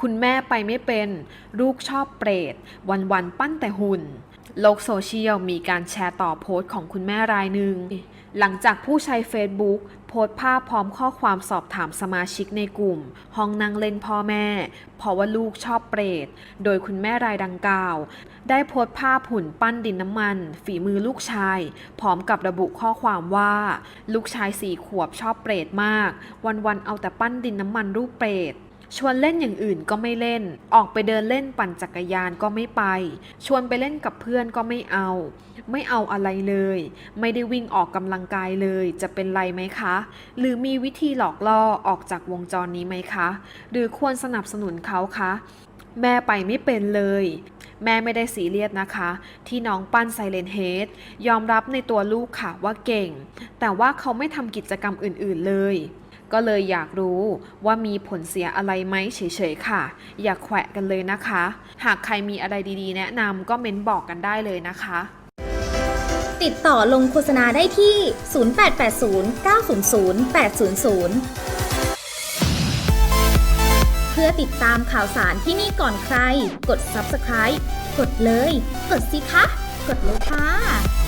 คุณแม่ไปไม่เป็น ลูกชอบเปรต วันๆปั้นแต่หุ่น โลกโซเชียลมีการแชร์ต่อโพสต์ของคุณแม่รายหนึ่ง หลังจากผู้ใช้ Facebook โพสต์ภาพพร้อมข้อความสอบถามสมาชิกในกลุ่ม ห้องนั่งเล่นพ่อแม่ เพราะว่าลูกชอบเปรต โดยคุณแม่รายดังกล่าว ได้โพสต์ภาพหุ่นปั้นดินน้ำมัน ฝีมือลูกชาย พร้อมกับระบุข้อความว่า ลูกชายสี่ขวบชอบเปรตมาก วันๆเอาแต่ปั้นดินน้ำมันรูปเปรต ชวนเล่นอย่างอื่นก็ไม่เล่น ออกไปเดินเล่นปั่นจักรยานก็ไม่ไป ชวนไปเล่นกับเพื่อนก็ไม่เอา ไม่เอาอะไรเลย ไม่ได้วิ่งออกกำลังกายเลย จะเป็นไรไหมคะ หรือมีวิธีหลอกล่อออกจากวงจรนี้ไหมคะ หรือควรสนับสนุนเขาคะ แม่ไปไม่เป็นเลยแม่ไม่ได้ซีเรียสนะคะ ที่น้องปั้นไซเลนเฮดยอมรับในตัวลูกค่ะว่าเก่ง แต่ว่าเขาไม่ทำกิจกรรมอื่น ๆ เลย ก็เลยอยากรู้ว่ามีผลเสียอะไรไหมเฉยๆค่ะ อย่าแขวะกันเลยนะคะ หากใครมีอะไรดีๆ แนะนำก็เม้นบอกกันได้เลยนะคะ ติดต่อลงโฆษณาได้ที่ 0880 900 800เพื่อติดตามข่าวสารที่นี่ก่อนใคร กด subscribe กดเลย กดสิคะ กดเลยค่ะ